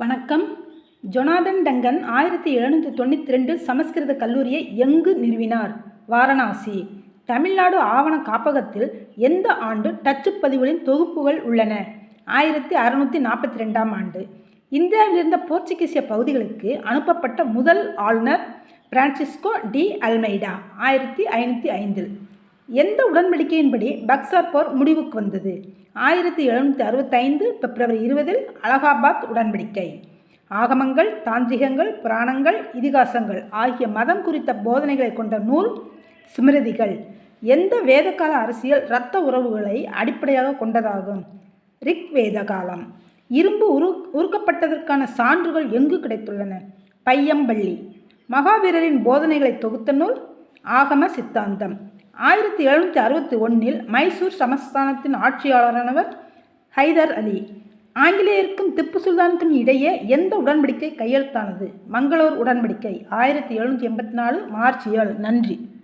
வணக்கம். Jonathan Dungan ஆயிரத்தி எழுநூற்றி தொண்ணூற்றி ரெண்டு சமஸ்கிருத கல்லூரியை எங்கு நிறுவினார்? வாரணாசி. தமிழ்நாடு ஆவண காப்பகத்தில் எந்த ஆண்டு டச்சுப் பதிவுகளின் தொகுப்புகள் உள்ளன? ஆயிரத்தி அறுநூற்றி நாற்பத்தி ரெண்டாம் ஆண்டு. இந்தியாவில் இருந்த போர்ச்சுகீசிய பகுதிகளுக்கு அனுப்பப்பட்ட முதல் ஆளுநர் பிரான்சிஸ்கோ டி அல்மைடா ஆயிரத்தி ஐநூற்றி ஐந்தில். எந்த உடன்படிக்கையின்படி பக்சர் போர் முடிவுக்கு வந்தது? ஆயிரத்தி எழுநூற்றி அறுபத்தைந்து பிப்ரவரி இருபதில் அலகாபாத் உடன்படிக்கை. ஆகமங்கள் தாந்திரிகங்கள் புராணங்கள் இதிகாசங்கள் ஆகிய மதம் குறித்த போதனைகளை கொண்ட நூல் ஸ்மிருதிகள். எந்த வேதகால அரசியல் இரத்த உறவுகளை அடிப்படையாக கொண்டதாகும்? ரிக் வேத காலம் இரும்பு உரு உருக்கப்பட்டதற்கான சான்றுகள் எங்கு கிடைத்துள்ளன? பையம்பள்ளி. மகாவீரரின் போதனைகளை தொகுத்த நூல் ஆகம சித்தாந்தம். ஆயிரத்தி எழுநூற்றி அறுபத்தி ஒன்றில் மைசூர் சமஸ்தானத்தின் ஆட்சியாளரானவர் ஹைதர் அலி. ஆங்கிலேயருக்கும் திப்பு சுல்தானுக்கும் இடையே எந்த உடன்படிக்கை கையெழுத்தானது? மங்களூர் உடன்படிக்கை ஆயிரத்தி எழுநூற்றி எண்பத்தி நாலு மார்ச் ஏழு. நன்றி.